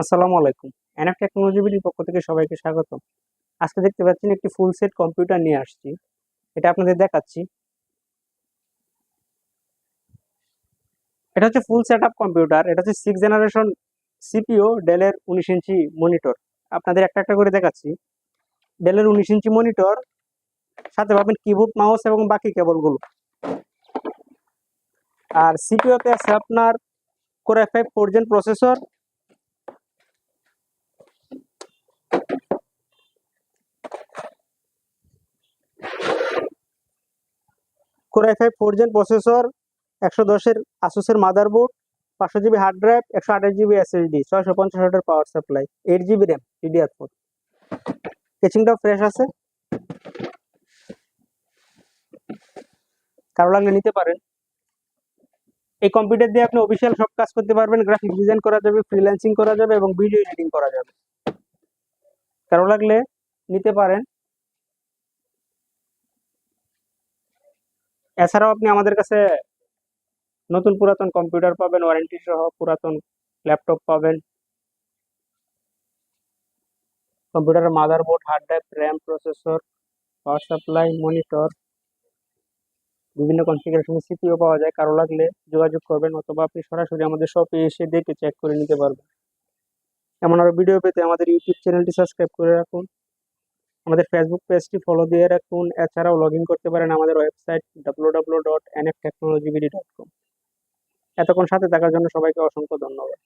আসসালামু আলাইকুম। NF technology পক্ষ থেকে সবাইকে স্বাগত আজকে দেখতে পাচ্ছেন একটি ফুল সেট কম্পিউটার নিয়ে আসছি। এটা আপনাদের দেখাচ্ছি। এটা হচ্ছে ফুল সেট আপ কম্পিউটার এটা হচ্ছে সিক্স জেনারেশন সিপিও ডেলের উনিশ ইঞ্চি মনিটর আপনাদের একটা একটা করে দেখাচ্ছি। ডেলের উনিশ ইঞ্চি মনিটর সাথে পাবেন কিবোর্ড মাউস এবং বাকি কেবলগুলো। আর সিপিওতে আছে আপনার core F five four processor core i five four gen processor একশো দশের আসুসের মাদারবোর্ড পাঁচশো জিবি হার্ড ড্রাইভ একশো আঠাশ জিবি এসএসডি ছয়শো পঞ্চাশ ওয়াটের power supply eight GB RAM DDR four কেচিংটাও fresh আছে। কারও লাগলে নিতে পারেন। এই কম্পিউটার দিয়ে আপনি অফিসিয়াল সব কাজ করতে পারবেন গ্রাফিক ডিজাইন করা যাবে ফ্রিল্যান্সিং করা যাবে এবং ভিডিও এডিটিং করা যাবে। কারও লাগলে নিতে পারেন। এছাড়াও আপনি আমাদের কাছে নতুন পুরাতন কম্পিউটার পাবেন ওয়ারেন্টি সহ পুরাতন ল্যাপটপ পাবেন। কম্পিউটারের motherboard hard drive RAM processor power supply monitor বিভিন্ন কনফিগারেশনের সিপিও পাওয়া যায়। কারও লাগলে যোগাযোগ করবেন অথবা আপনি সরাসরি আমাদের শপে এসে দেখে চেক করে নিতে পারবেন। এমন আরও ভিডিও পেতে আমাদের ইউটিউব চ্যানেলটি সাবস্ক্রাইব করে রাখুন। আমাদের ফেসবুক পেজটি ফলো দিয়ে রাখুন। এছাড়াও লগ ইন করতে পারেন আমাদের website W dot N F technology BD dot com এতক্ষণ সাথে থাকার জন্য সবাইকে অসংখ্য ধন্যবাদ।